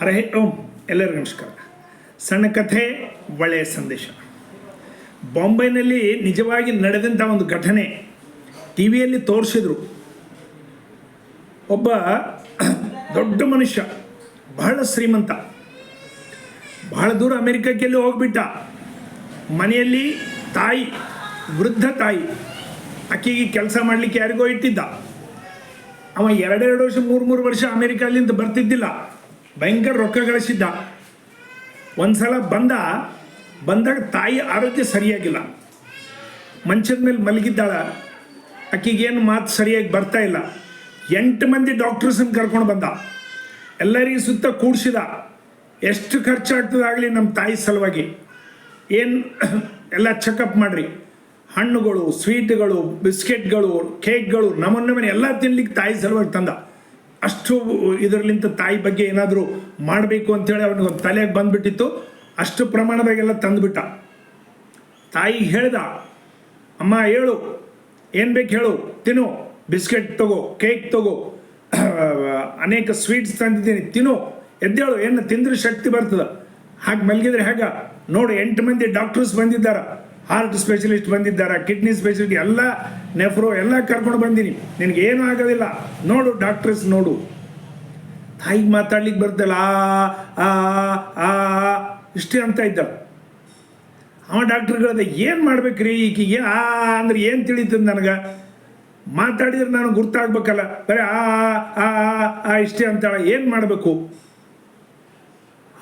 ಹರೇ ಓಂ. ಎಲ್ಲರಿಗೂ ನಮಸ್ಕಾರ. ಸಣ್ಣ ಕಥೆ, ಒಳ್ಳೆಯ ಸಂದೇಶ. ಬಾಂಬೆನಲ್ಲಿ ನಿಜವಾಗಿ ನಡೆದಂಥ ಒಂದು ಘಟನೆ ಟಿ ವಿಯಲ್ಲಿ ತೋರಿಸಿದ್ರು. ಒಬ್ಬ ದೊಡ್ಡ ಮನುಷ್ಯ, ಬಹಳ ಶ್ರೀಮಂತ. ಬಹಳ ದೂರ ಅಮೆರಿಕಕ್ಕೆಲ್ಲಿ ಹೋಗ್ಬಿಟ್ಟ. ಮನೆಯಲ್ಲಿ ತಾಯಿ, ವೃದ್ಧ ತಾಯಿ ಆಕೆಗೆ ಕೆಲಸ ಮಾಡಲಿಕ್ಕೆ ಯಾರಿಗೋ ಇಟ್ಟಿದ್ದ. ಅವ ಎರಡೆರಡು ವರ್ಷ, ಮೂರು ಮೂರು ವರ್ಷ ಅಮೆರಿಕಲ್ಲಿಂದ ಬರ್ತಿದ್ದಿಲ್ಲ. ಭಯಂಕರ ರೊಕ್ಕ ಗಳಿಸಿದ್ದ ಒಂದ್ಸಲ ಬಂದ, ಬಂದಾಗ ತಾಯಿ ಆರೋಗ್ಯ ಸರಿಯಾಗಿಲ್ಲ. ಮಂಚದ ಮೇಲೆ ಮಲಗಿದ್ದಾಳ. ಆಕಿಗೇನು ಮಾತು ಸರಿಯಾಗಿ ಬರ್ತಾ ಇಲ್ಲ. ಎಂಟು ಮಂದಿ ಡಾಕ್ಟರ್ಸನ್ನು ಕರ್ಕೊಂಡು ಬಂದ. ಎಲ್ಲರಿಗೂ ಸುತ್ತ ಕೂಡಿಸಿದ. ಎಷ್ಟು ಖರ್ಚಾಗ್ತದಾಗಲಿ ನಮ್ಮ ತಾಯಿ ಸಲುವಾಗಿ. ಏನು ಎಲ್ಲ ಚೆಕಪ್ ಮಾಡಿರಿ. ಹಣ್ಣುಗಳು ಸ್ವೀಟ್ಗಳು ಬಿಸ್ಕೆಟ್ಗಳು ಕೇಕ್ಗಳು ನಮ್ಮನ್ನ ಮನೆ ಎಲ್ಲ ತಿನ್ಲಿಕ್ಕೆ ತಾಯಿ ಸಲುವಾಗಿ ತಂದ. ಅಷ್ಟು ಇದರಲ್ಲಿಂತ ತಾಯಿ ಬಗ್ಗೆ ಏನಾದರೂ ಮಾಡಬೇಕು ಅವನಿಗೆ ಒಂದು ತಲೆಗೆ ಬಂದ್ಬಿಟ್ಟಿತ್ತು. ಅಷ್ಟು ಪ್ರಮಾಣದಾಗೆಲ್ಲ ತಂದುಬಿಟ್ಟ. ತಾಯಿಗೆ ಹೇಳ್ದ, ಅಮ್ಮ, ಹೇಳು. ಏನು ಬೇಕು ಹೇಳು. ತಿನ್ನು. ಬಿಸ್ಕೆಟ್ ತಗೋ, ಕೇಕ್ ತಗೋ. ಅನೇಕ ಸ್ವೀಟ್ಸ್ ತಂದಿದ್ದೀನಿ. ತಿನ್ನು. ಎದ್ದೇಳು. ಏನು ತಿಂದ್ರೆ ಶಕ್ತಿ ಬರ್ತದ. ಹಾಗೆ ಮಲಗಿದ್ರೆ ಹೇಗ? ನೋಡು, ಎಂಟು ಮಂದಿ ಡಾಕ್ಟರ್ಸ್ ಬಂದಿದ್ದಾರೆ. ಹಾರ್ಟ್ ಸ್ಪೆಷಲಿಸ್ಟ್ ಬಂದಿದ್ದಾರೆ ಕಿಡ್ನಿ ಸ್ಪೆಷಲಿಸ್ಟ್ ಎಲ್ಲ ನೆಫ್ರೋ ಎಲ್ಲ ಕರ್ಕೊಂಡು ಬಂದೀನಿ. ನಿನಗೆ ಏನೂ ಆಗೋದಿಲ್ಲ. ನೋಡು ಡಾಕ್ಟರ್ಸ್ ನೋಡು. ತಾಯಿಗೆ ಮಾತಾಡ್ಲಿಕ್ಕೆ ಬರ್ತಲ್ಲ ಆ ಆ ಇಷ್ಟೇ ಅಂತ ಇದ್ದ ಅವ ಡಾಕ್ಟ್ರುಗಳದ ಏನು ಮಾಡ್ಬೇಕ್ರಿ ಈಕಿಗೆ ಆ ಅಂದ್ರೆ ಏನು ತಿಳಿತದೆ ನನಗೆ? ಮಾತಾಡಿದ್ರೆ ನಾನು ಗುರ್ತಾಗ್ಬೇಕಲ್ಲ. ಬರೀ ಆ, ಆ ಇಷ್ಟೇ ಅಂತಾಳೆ. ಏನು ಮಾಡಬೇಕು?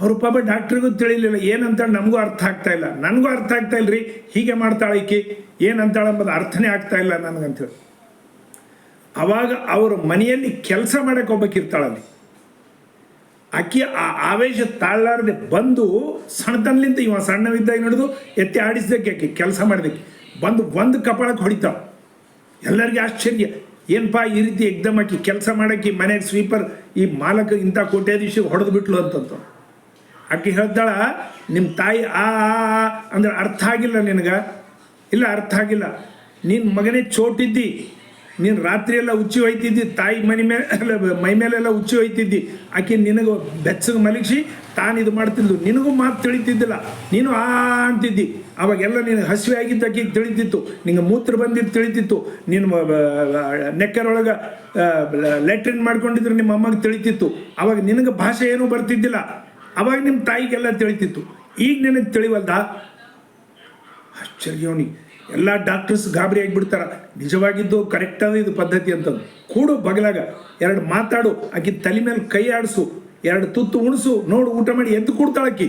ಅವ್ರ ಪಾಪ ಡಾಕ್ಟ್ರಿಗೂ ತಿಳಿಲಿಲ್ಲ ಏನಂತ ನಮಗೂ ಅರ್ಥ ಆಗ್ತಾ ಇಲ್ಲ. ನನಗೂ ಅರ್ಥ ಆಗ್ತಾ ಇಲ್ರಿ, ಹೀಗೆ ಮಾಡ್ತಾಳೆ ಈಕಿ, ಏನಂತಾಳೆ ಎಂಬುದು ಅರ್ಥನೇ ಆಗ್ತಾ ಇಲ್ಲ ನನಗಂತೇಳಿ. ಅವಾಗ ಅವ್ರ ಮನೆಯಲ್ಲಿ ಕೆಲಸ ಮಾಡಕ್ಕೆ ಹೋಗ್ಬೇಕಿರ್ತಾಳಲ್ಲಿ ಆಕಿ ಆ ಆವೇಶ ತಾಳಲಾರದೆ ಬಂದು ಸಣ್ಣತನಲಿಂದ ಇವ ಸಣ್ಣವಿದ್ದಾಗ ನಡೆದು, ಎತ್ತಿ ಆಡಿಸ್ದಕ್ಕೆ ಆಕೆ, ಕೆಲಸ ಮಾಡಿದಕ್ಕೆ. ಬಂದು ಒಂದು ಕಪಾಳಕ್ಕೆ ಹೊಡಿತಾವ. ಎಲ್ಲರಿಗೆ ಆಶ್ಚರ್ಯ ಏನಪ್ಪ ಈ ರೀತಿ ಎಕ್ದಮ್ ಆಕಿ ಕೆಲಸ ಮಾಡಕ್ಕೆ ಮನೆಗೆ ಸ್ವೀಪರ್, ಈ ಮಾಲಕ ಇಂಥ ಕೋಟ್ಯಾಧೀಶ ಹೊಡೆದು ಬಿಟ್ಲು ಅಂತಂತ. ಆಕೆ ಹೇಳ್ತಾಳ ನಿಮ್ಮ ತಾಯಿ ಆ ಅಂದ್ರೆ ಅರ್ಥ ಆಗಿಲ್ಲ ನಿನಗ? ಇಲ್ಲ, ಅರ್ಥ ಆಗಿಲ್ಲ. ನಿನ್ನ ಮಗನೇ ಚೋಟಿದ್ದಿ. ನೀನು ರಾತ್ರಿಯೆಲ್ಲ ಉಚ್ಚಿ ಹೋಯ್ತಿದ್ದಿ. ತಾಯಿ ಮನೆ ಮೇಲೆ ಮೈ ಮೇಲೆಲ್ಲ ಉಚ್ಚಿ ಹೋಯ್ತಿದ್ದಿ. ಆಕೆ ನಿನಗೆ ಬೆಚ್ಚಗೆ ಮಲಗಿಸಿ ತಾನು ಇದು ಮಾಡ್ತಿದ್ಲು. ನಿನಗೂ ಮಾತು ತಿಳಿತಿದ್ದಿಲ್ಲ. ನೀನು ಆ ಅಂತಿದ್ದಿ. ಅವಾಗೆಲ್ಲ ನಿನಗೆ ಹಸಿವೆ ಆಗಿದ್ದು ಆಕೆಗೆ ತಿಳಿತಿತ್ತು. ನಿಂಗೆ ಮೂತ್ರ ಬಂದಿದ್ದು ತಿಳಿತಿತ್ತು. ನೀನು ನೆಕ್ಕರೊಳಗೆ ಲ್ಯಾಟ್ರಿನ್ ಮಾಡ್ಕೊಂಡಿದ್ರೆ ನಿಮ್ಮ ಅಮ್ಮಗೆ ತಿಳಿತಿತ್ತು. ಅವಾಗ ನಿನಗೆ ಭಾಷೆ ಏನೂ ಬರ್ತಿದ್ದಿಲ್ಲ. ಅವಾಗ ನಿಮ್ಮ ತಾಯಿಗೆಲ್ಲ ತಿಳಿತಿತ್ತು. ಈಗ ನಿನಗೆ ತಿಳಿವಲ್ದ? ಆಶ್ಚರ್ಯವನಿ ಎಲ್ಲ ಡಾಕ್ಟರ್ಸ್ ಗಾಬರಿ ಆಗಿಬಿಡ್ತಾರ. ನಿಜವಾಗಿದ್ದು ಕರೆಕ್ಟಾದ ಇದು ಪದ್ಧತಿ ಅಂತಂದು ಕೂಡು ಬಗಲಾಗ. ಎರಡು ಮಾತಾಡು. ಆಕೆ ತಲೆ ಮೇಲೆ ಕೈ ಆಡಿಸು. ಎರಡು ತುತ್ತು ಉಣಿಸು. ನೋಡು, ಊಟ ಮಾಡಿ ಎದ್ದು ಕೊಡ್ತಾಳೆ ಆಕಿ.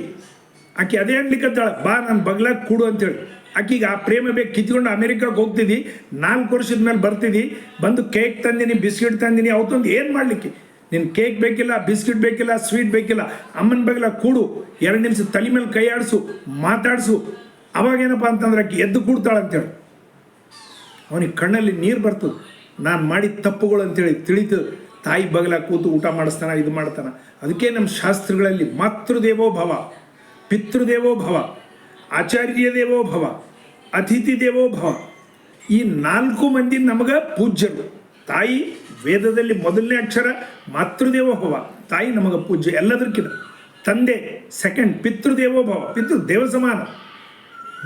ಆಕಿ ಅದೇ ಅನ್ಲಿಕ್ಕತ್ತಾಳ ಬಾ, ನಾನು ಬಗ್ಲಾಗ ಕೂಡು ಅಂತೇಳಿ. ಆಕಿಗೆ ಆ ಪ್ರೇಮ ಬೇಕು. ಕಿತ್ಕೊಂಡು ಅಮೆರಿಕಕ್ಕೆ ಹೋಗ್ತಿದ್ದಿ ನಾಲ್ಕು ವರ್ಷದ ಮೇಲೆ ಬರ್ತಿದ್ದಿ ಬಂದು ಕೇಕ್ ತಂದಿನಿ, ಬಿಸ್ಕಿಟ್ ತಂದಿನಿ. ಅವತ್ತೊಂದು ಏನು ಮಾಡಲಿಕ್ಕೆ? ನಿನ್ನ ಕೇಕ್ ಬೇಕಿಲ್ಲ ಬಿಸ್ಕಿಟ್ ಬೇಕಿಲ್ಲ ಸ್ವೀಟ್ ಬೇಕಿಲ್ಲ, ಅಮ್ಮನ ಬಗಲ ಕೂಡು, ಎರಡು ನಿಮಿಷ ತಲೆ ಮೇಲೆ ಕೈ ಆಡಿಸು, ಮಾತಾಡಿಸು. ಅವಾಗೇನಪ್ಪ ಅಂತಂದ್ರೆ ಆಕೆ ಎದ್ದು ಕೂಡ್ತಾಳೆ ಅಂತೇಳಿ. ಅವನಿಗೆ ಕಣ್ಣಲ್ಲಿ ನೀರು ಬರ್ತದೆ ನಾನು ಮಾಡಿದ ತಪ್ಪುಗಳು ಅಂತೇಳಿ ತಿಳಿತು. ತಾಯಿ ಬಗಲ ಕೂತು ಊಟ ಮಾಡಿಸ್ತಾನ, ಇದು ಮಾಡ್ತಾನ. ಅದಕ್ಕೆ ನಮ್ಮ ಶಾಸ್ತ್ರಗಳಲ್ಲಿ ಮಾತೃದೇವೋ ಭವ ಪಿತೃದೇವೋ ಭವ ಆಚಾರ್ಯ ದೇವೋ ಭವ ಅತಿಥಿ ದೇವೋ ಭವ ಈ ನಾಲ್ಕು ಮಂದಿ ನಮಗೆ ಪೂಜ್ಯರು. ತಾಯಿ ವೇದದಲ್ಲಿ ಮೊದಲನೇ ಅಕ್ಷರ ಮಾತೃದೇವೋ ಭವ. ತಾಯಿ ನಮಗೆ ಪೂಜ್ಯ ಎಲ್ಲದಕ್ಕಿಂತ ತಂದೆ ಸೆಕೆಂಡ್ ಪಿತೃದೇವೋ ಭವ. ಪಿತೃ ದೇವ ಸಮಾನ.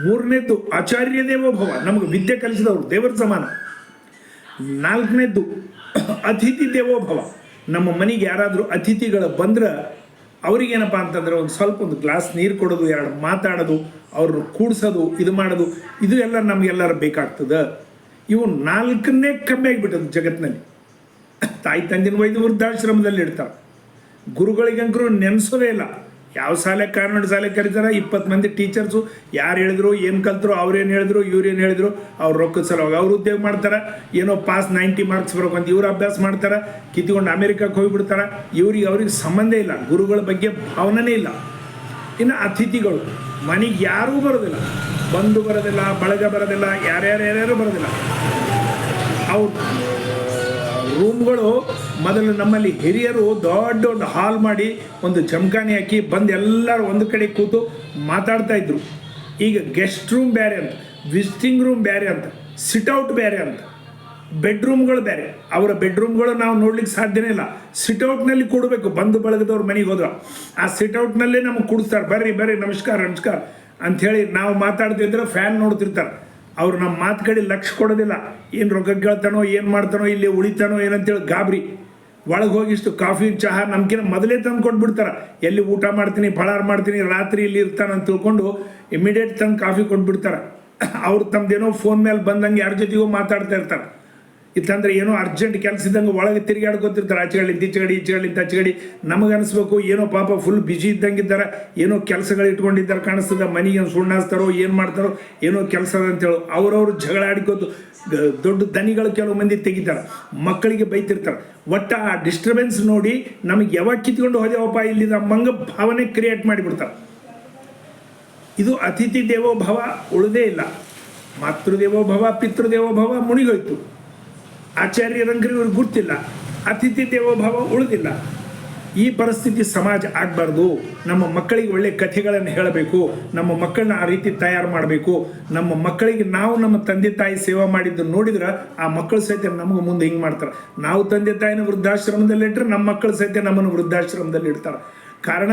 ಮೂರನೇದ್ದು ಆಚಾರ್ಯ ದೇವೋ ಭವ. ನಮಗೆ ವಿದ್ಯೆ ಕಲಿಸಿದವರು ದೇವರ ಸಮಾನ. ನಾಲ್ಕನೇದ್ದು ಅತಿಥಿ ದೇವೋ ಭವ. ನಮ್ಮ ಮನೆಗೆ ಯಾರಾದರೂ ಅತಿಥಿಗಳು ಬಂದ್ರೆ ಅವ್ರಿಗೇನಪ್ಪ ಅಂತಂದ್ರೆ ಒಂದು ಸ್ವಲ್ಪ ಒಂದು ಗ್ಲಾಸ್ ನೀರು ಕೊಡೋದು, ಎರಡು ಮಾತಾಡೋದು, ಅವ್ರನ್ನ ಕೂಡಿಸೋದು, ಇದು ಮಾಡೋದು. ಇದು ಎಲ್ಲ ನಮಗೆಲ್ಲರ ಬೇಕಾಗ್ತದೆ. ಇವು ನಾಲ್ಕನ್ನೇ ಕಮ್ಮಿ ಆಗಿಬಿಟ್ಟದ್ದು ಜಗತ್ತಿನಲ್ಲಿ ತಾಯಿ ತಂದಿನ ವೈದ್ಯ ವೃದ್ಧಾಶ್ರಮದಲ್ಲಿ ಇಡ್ತಾರೆ ಗುರುಗಳಿಗಂಕರು ನೆನೆಸೋದೇ ಇಲ್ಲ. ಯಾವ ಶಾಲೆ ಕಾನ್ವೆಂಟ್ ಶಾಲೆ ಕರೀತಾರೆ? ಇಪ್ಪತ್ತು ಮಂದಿ ಟೀಚರ್ಸು. ಯಾರು ಹೇಳಿದ್ರು, ಏನು ಕಲ್ತರು, ಅವ್ರೇನು ಹೇಳಿದ್ರು, ಇವ್ರೇನು ಹೇಳಿದ್ರು, ಅವ್ರು ರೊಕ್ಕದ ಸಲುವಾಗಿ ಅವ್ರು ಉದ್ಯೋಗ ಮಾಡ್ತಾರೆ. ಏನೋ ಪಾಸ್ ನೈಂಟಿ ಮಾರ್ಕ್ಸ್ ಬರೋಕೆ ಅಂತ ಇವ್ರು ಅಭ್ಯಾಸ ಮಾಡ್ತಾರೆ. ಕಿತ್ಕೊಂಡು ಅಮೆರಿಕಕ್ಕೆ ಹೋಗಿಬಿಡ್ತಾರೆ. ಇವ್ರಿಗೆ, ಅವ್ರಿಗೆ ಸಂಬಂಧ ಇಲ್ಲ. ಗುರುಗಳ ಬಗ್ಗೆ ಭಾವನೆ ಇಲ್ಲ. ಇನ್ನು ಅತಿಥಿಗಳು, ಮನೆಗೆ ಯಾರೂ ಬರೋದಿಲ್ಲ. ಬಂದು ಬರೋದಿಲ್ಲ, ಬಳಗ ಬರೋದಿಲ್ಲ ಯಾರ್ಯಾರು ಯಾರ್ಯಾರು ಬರೋದಿಲ್ಲ. ಅವ್ರು ರೂಮ್ಗಳು ಮೊದಲು ನಮ್ಮಲ್ಲಿ ಹಿರಿಯರು ದೊಡ್ಡ ದೊಡ್ಡ ಹಾಲ್ ಮಾಡಿ ಒಂದು ಜಮಖಾನೆ ಹಾಕಿ ಬಂದು ಎಲ್ಲರೂ ಒಂದು ಕಡೆ ಕೂತು ಮಾತಾಡ್ತಾ ಇದ್ರು. ಈಗ ಗೆಸ್ಟ್ ರೂಮ್ ಬೇರೆ ಅಂತ ವಿಸಿಟಿಂಗ್ ರೂಮ್ ಬೇರೆ ಅಂತ ಸಿಟ್ಔಟ್ ಬೇರೆ ಅಂತ ಬೆಡ್ರೂಮ್ಗಳು ಬೇರೆ. ಅವರ ಬೆಡ್ರೂಮ್ಗಳು ನಾವು ನೋಡ್ಲಿಕ್ಕೆ ಸಾಧ್ಯನೇ ಇಲ್ಲ. ಸಿಟ್ಔಟ್ನಲ್ಲಿ ಕೊಡಬೇಕು, ಬಂದು ಬಳಗದವ್ರ ಮನೆಗೆ ಹೋದ್ರ. ಆ ಸಿಟ್ಔಟ್ನಲ್ಲೇ ನಮಗೆ ಕುಡಿಸ್ತಾರೆ, ಬರ್ರಿ ಬರ್ರಿ, ನಮಸ್ಕಾರ ನಮಸ್ಕಾರ. ಅಂಥೇಳಿ ನಾವು ಮಾತಾಡ್ತಿದ್ರೆ ಫ್ಯಾನ್ ನೋಡ್ತಿರ್ತಾರೆ. ಅವ್ರು ನಮ್ಮ ಮಾತು ಕಡೆ ಲಕ್ಷ ಕೊಡೋದಿಲ್ಲ. ಏನು ರೊಕ್ಕ ಕೇಳ್ತಾನೋ, ಏನು ಮಾಡ್ತಾನೋ, ಇಲ್ಲಿ ಉಳಿತಾನೋ ಏನಂತೇಳಿ ಗಾಬರಿ. ಒಳಗೆ ಹೋಗಿ ಇಷ್ಟು ಕಾಫಿ, ಚಹಾ ನಮ್ಗಿನ ಮೊದಲೇ ತಂದು ಕೊಟ್ಬಿಡ್ತಾರೆ. ಎಲ್ಲಿ ಊಟ ಮಾಡ್ತೀನಿ ಫಳಾರ್ ಮಾಡ್ತೀನಿ, ರಾತ್ರಿ ಇಲ್ಲಿ ಇರ್ತಾನೆ ಅಂತ ತಿಳ್ಕೊಂಡು ಇಮಿಡಿಯೇಟ್ ತಂದು ಕಾಫಿ ಕೊಟ್ಬಿಡ್ತಾರೆ. ಅವ್ರು ತಮ್ದೇನೋ ಫೋನ್ ಮೇಲೆ ಬಂದಂಗೆ ಯಾರ ಜೊತೆಗೂ ಮಾತಾಡ್ತಾ ಇರ್ತಾರೆ. ಇತ್ತಂದ್ರೆ ಏನೋ ಅರ್ಜೆಂಟ್ ಕೆಲಸ ಇದ್ದಂಗೆ ಒಳಗೆ ತಿರುಗಾಡ್ಕೊತಿರ್ತಾರೆ ಆಚೆಗಡೆ ಈಚೆಗಡೆ ಇಂತ ಆಚೆಗಡೆ ನಮಗೆ ಅನಿಸ್ಬೇಕು, ಏನೋ ಪಾಪ ಫುಲ್ ಬಿಜಿ ಇದ್ದಂಗಿದ್ದಾರೆ, ಏನೋ ಕೆಲಸಗಳು ಇಟ್ಕೊಂಡಿದ್ದಾರೆ ಕಾಣಿಸ್ತದ, ಮನೆಗೆ ಏನು ಸುಣ್ಣ ಹಚ್ತಾರೋ ಏನು ಮಾಡ್ತಾರೋ, ಏನೋ ಕೆಲಸ ಅಂತೇಳಿ. ಅವ್ರವ್ರು ಜಗಳ ಆಡ್ಕೋತು ದೊಡ್ಡ ದನಿಗಳು ಕೆಲವು ಮಂದಿ ತೆಗಿತಾರೆ, ಮಕ್ಕಳಿಗೆ ಬೈತಿರ್ತಾರೆ. ಒಟ್ಟು ಆ ಡಿಸ್ಟರ್ಬೆನ್ಸ್ ನೋಡಿ ನಮಗೆ ಯಾವಾಗ ಕಿತ್ಕೊಂಡು ಹೋದೇವಪ್ಪ ಇಲ್ಲಿ ನಮ್ಮಂಗ ಭಾವನೆ ಕ್ರಿಯೇಟ್ ಮಾಡಿಬಿಡ್ತಾರೆ. ಇದು ಅತಿಥಿ ದೇವೋ ಭವ ಉಳಿದೇ ಇಲ್ಲ. ಮಾತೃದೇವೋಭವ, ಪಿತೃದೇವೋಭವ ಪಿತೃದೇವೋ ಭವ ಮುಣಿಗೋಯ್ತು ಆಚಾರ್ಯರಂಗ್ರಿ ಇವ್ರಿಗೆ ಗೊತ್ತಿಲ್ಲ. ಅತಿಥಿ ದೇವೋಭಾವ ಉಳಿದಿಲ್ಲ. ಈ ಪರಿಸ್ಥಿತಿ ಸಮಾಜ ಆಗಬಾರ್ದು. ನಮ್ಮ ಮಕ್ಕಳಿಗೆ ಒಳ್ಳೆ ಕಥೆಗಳನ್ನು ಹೇಳಬೇಕು. ನಮ್ಮ ಮಕ್ಕಳನ್ನ ಆ ರೀತಿ ತಯಾರು ಮಾಡಬೇಕು. ನಮ್ಮ ಮಕ್ಕಳಿಗೆ ನಾವು ನಮ್ಮ ತಂದೆ ತಾಯಿ ಸೇವೆ ಮಾಡಿದ್ದು ನೋಡಿದ್ರೆ ಆ ಮಕ್ಕಳು ಸಹಿತ ನಮಗೆ ಮುಂದೆ ಹಿಂಗೆ ಮಾಡ್ತಾರೆ. ನಾವು ತಂದೆ ತಾಯಿನ ವೃದ್ಧಾಶ್ರಮದಲ್ಲಿ ಇಟ್ಟರೆ ನಮ್ಮ ಮಕ್ಕಳು ಸಹಿತ ನಮ್ಮನ್ನು ವೃದ್ಧಾಶ್ರಮದಲ್ಲಿ ಇಡ್ತಾರೆ. ಕಾರಣ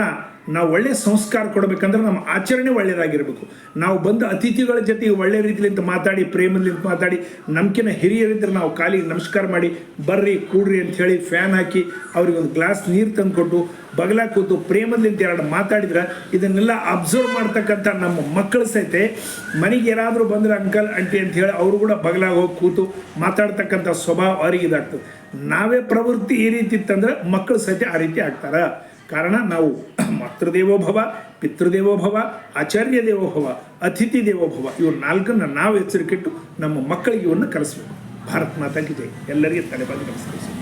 ನಾವು ಒಳ್ಳೆಯ ಸಂಸ್ಕಾರ ಕೊಡಬೇಕಂದ್ರೆ ನಮ್ಮ ಆಚರಣೆ ಒಳ್ಳೆಯದಾಗಿರಬೇಕು ನಾವು ಬಂದ ಅತಿಥಿಗಳ ಜೊತೆಗೆ ಒಳ್ಳೆ ರೀತಿಲಿಂತ ಮಾತಾಡಿ ಪ್ರೇಮದಿಂದ ಮಾತಾಡಿ ನಮ್ಕಿನ ಹಿರಿಯರಿದ್ರೆ ನಾವು ಕಾಲಿಗೆ ನಮಸ್ಕಾರ ಮಾಡಿ, ಬರ್ರಿ, ಕೂಡ್ರಿ ಅಂತ ಹೇಳಿ ಫ್ಯಾನ್ ಹಾಕಿ ಅವ್ರಿಗೆ ಒಂದು ಗ್ಲಾಸ್ ನೀರು ತಂದು ಕೊಟ್ಟು ಬಗಲ ಕೂತು ಪ್ರೇಮದಿಂದ ಎರಡು ಮಾತಾಡಿದ್ರೆ ಇದನ್ನೆಲ್ಲ ಅಬ್ಸರ್ವ್ ಮಾಡ್ತಕ್ಕಂಥ ನಮ್ಮ ಮಕ್ಕಳು ಸಹಿತ ಮನೆಗೆ ಯಾರಾದರೂ ಬಂದರೆ ಅಂಕಲ್ ಆಂಟಿ ಅಂತ ಹೇಳಿ ಅವರು ಕೂಡ ಬಗಲಾಗ ಹೋಗಿ ಕೂತು ಮಾತಾಡ್ತಕ್ಕಂಥ ಸ್ವಭಾವ ಅವರಿಗೆ ಇದಾಗ್ತದೆ ನಾವೇ ಪ್ರವೃತ್ತಿ ಈ ರೀತಿ ಇತ್ತಂದ್ರೆ ಮಕ್ಕಳು ಸಹಿತ ಆ ರೀತಿ ಆಗ್ತಾರ. ಕಾರಣ ನಾವು ಮಾತೃದೇವೋಭವ ಪಿತೃದೇವೋಭವ ಪಿತೃದೇವೋ ಭವ ಆಚಾರ್ಯ ದೇವೋಭವ ಅತಿಥಿ ದೇವೋಭವ ಇವ್ರ ನಾಲ್ಕನ್ನು ನಾವು ಎಚ್ಚರಿಕೆಟ್ಟು ನಮ್ಮ ಮಕ್ಕಳಿಗೆ ಇವನ್ನು ಕಲಿಸ್ಬೇಕು. ಭಾರತ್ ಮಾತಾ ಕಿ ಜೈ. ಎಲ್ಲರಿಗೆ ತಲೆಬಾಗಿ ನಮಸ್ಕರಿಸಿ.